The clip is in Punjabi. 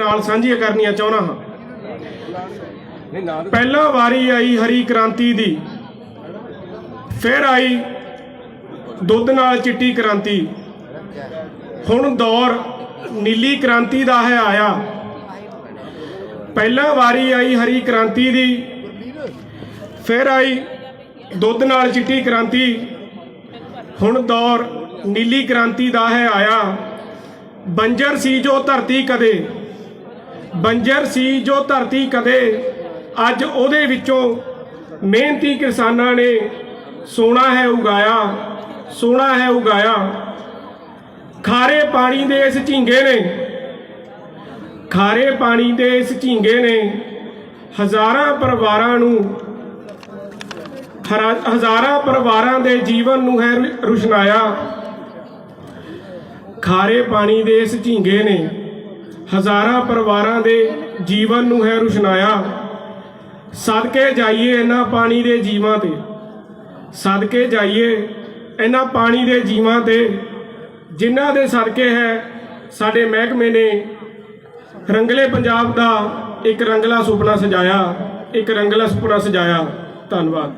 ਨਾਲ ਸਾਂਝੀਆਂ ਕਰਨੀਆਂ ਚਾਹੁੰਦਾ ਹਾਂ। ਪਹਿਲਾਂ ਵਾਰੀ ਆਈ ਹਰੀ ਕ੍ਰਾਂਤੀ ਦੀ, ਫਿਰ ਆਈ ਦੁੱਧ ਨਾਲ ਚਿੱਟੀ ਕ੍ਰਾਂਤੀ। ਹੁਣ ਦੌਰ ਨੀਲੀ ਕ੍ਰਾਂਤੀ ਦਾ ਹੈ ਆਇਆ। ਪਹਿਲਾਂ ਵਾਰੀ ਆਈ ਹਰੀ ਕ੍ਰਾਂਤੀ ਦੀ, ਫਿਰ ਆਈ ਦੁੱਧ ਨਾਲ ਚਿੱਟੀ ਕ੍ਰਾਂਤੀ। ਹੁਣ ਦੌਰ ਨੀਲੀ ਕ੍ਰਾਂਤੀ ਦਾ ਹੈ ਆਇਆ। ਬੰਜਰ ਸੀ ਜੋ ਧਰਤੀ ਕਦੇ ਬੰਜਰ ਸੀ ਜੋ ਧਰਤੀ ਕਦੇ ਅੱਜ ਉਹਦੇ ਵਿੱਚੋਂ ਮਿਹਨਤੀ ਕਿਸਾਨਾਂ ਨੇ ਸੋਨਾ ਹੈ ਉਗਾਇਆ, ਸੋਨਾ ਹੈ ਉਗਾਇਆ। ਖਾਰੇ ਪਾਣੀ ਦੇ ਇਸ ਝੀਂਗੇ ਨੇ, ਖਾਰੇ ਪਾਣੀ ਦੇ ਇਸ ਝੀਂਗੇ ਨੇ ਹਜ਼ਾਰਾਂ ਪਰਿਵਾਰਾਂ ਨੂੰ ਹਰਾ- ਹਜ਼ਾਰਾਂ ਪਰਿਵਾਰਾਂ ਦੇ ਜੀਵਨ ਨੂੰ ਹੈ ਰੁਸ਼ਨਾਇਆ। ਖਾਰੇ ਪਾਣੀ ਦੇ ਇਸ ਝੀਂਗੇ ਨੇ ਹਜ਼ਾਰਾਂ ਪਰਿਵਾਰਾਂ ਦੇ ਜੀਵਨ ਨੂੰ ਹੈ ਰੁਸ਼ਨਾਇਆ। ਸਦਕੇ ਜਾਈਏ ਇਹਨਾਂ ਪਾਣੀ ਦੇ ਜੀਵਾਂ ਤੇ। ਸਦਕੇ ਜਾਈਏ ਇਹਨਾਂ ਪਾਣੀ ਦੇ ਜੀਵਾਂ ਤੇ। ਜਿਨ੍ਹਾਂ ਦੇ ਸਦਕੇ ਹੈ ਸਾਡੇ ਮਹਿਕਮੇ ਨੇ ਰੰਗਲੇ ਪੰਜਾਬ ਦਾ ਇੱਕ ਰੰਗਲਾ ਸੁਪਨਾ ਸਜਾਇਆ। ਇੱਕ ਰੰਗਲਾ ਸੁਪਨਾ ਸਜਾਇਆ। ਧੰਨਵਾਦ।